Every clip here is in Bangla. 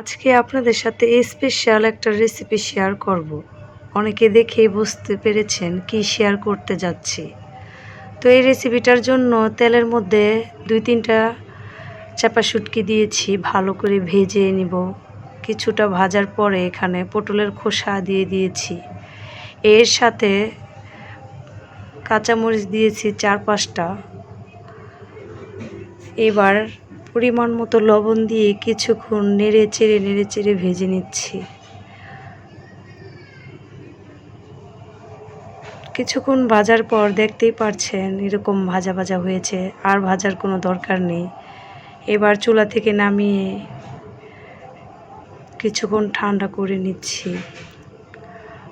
আজকে আপনাদের সাথে স্পেশাল একটা রেসিপি শেয়ার করব। অনেকে দেখেই বুঝতে পেরেছেন কি শেয়ার করতে যাচ্ছি। তো এই রেসিপিটার জন্য তেলের মধ্যে দুই তিনটা চাপা শুটকি দিয়েছি, ভালো করে ভেজে নিব। কিছুটা ভাজার পরে এখানে পটলের খোসা দিয়ে দিয়েছি। এর সাথে কাঁচামরিচ দিয়েছি চার পাঁচটা। এবার পরিমাণ মতো লবণ দিয়ে কিছুক্ষণ নেড়ে চেড়ে নেড়ে চেড়ে ভেজে নিচ্ছি। কিছুক্ষণ ভাজার পর দেখতেই পারছেন এরকম ভাজা ভাজা হয়েছে, আর ভাজার কোনো দরকার নেই। এবার চুলা থেকে নামিয়ে কিছুক্ষণ ঠান্ডা করে নিচ্ছি।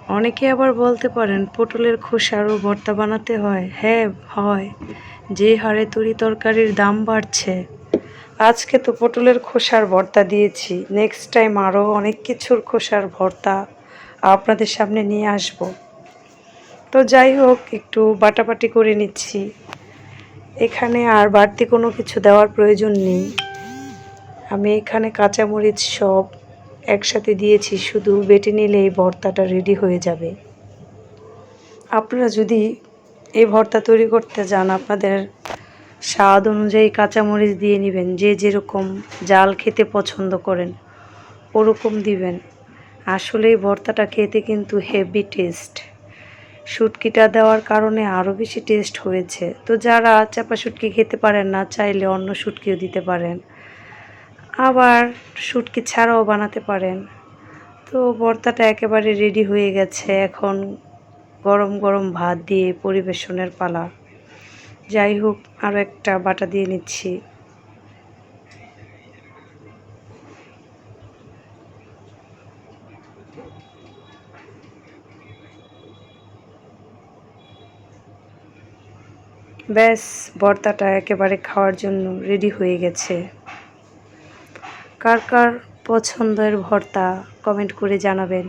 অনেকে আবার বলতে পারেন, পটলের খোসারও ভর্তা বানাতে হয়। হ্যাঁ হয়। যে হারে তরি তরকারির দাম বাড়ছে। আজকে তো পটলের খোসার ভর্তা দিয়েছি। নেক্সট টাইম আরও অনেক কিছুর খোসার ভর্তা আপনাদের সামনে নিয়ে আসব। তো যাই হোক, একটু বাটাবাটি করে নিচ্ছি। এখানে আর বাড়তি কোনো কিছু দেওয়ার প্রয়োজন নেই। আমি এখানে কাঁচামরিচ সব একসাথে দিয়েছি, শুধু বেটে নিলে এই ভর্তাটা রেডি হয়ে যাবে। আপনারা যদি এই ভর্তা তৈরি করতে যান, আপনাদের স্বাদ অনুযায়ী কাঁচামরিচ দিয়ে নেবেন। যে যেরকম জাল খেতে পছন্দ করেন, ওরকম দিবেন। আসলে এই ভর্তাটা খেতে কিন্তু হেভি টেস্ট শুটকিটা দেওয়ার কারণে আরও বেশি টেস্ট হয়েছে। তো যারা চাপা শুটকি খেতে পারেন না, চাইলে অন্য শুটকিও দিতে পারেন। আবার শুটকি ছাড়াও বানাতে পারেন। তো ভর্তাটা একেবারে রেডি হয়ে গেছে। এখন গরম গরম ভাত দিয়ে পরিবেশনের পালা। যাই হোক আরও একটা বাটা দিয়ে নিচ্ছি। ব্যাস, ভর্তাটা একেবারে খাওয়ার জন্য রেডি হয়ে গেছে। কার কার পছন্দের ভর্তা কমেন্ট করে জানাবেন।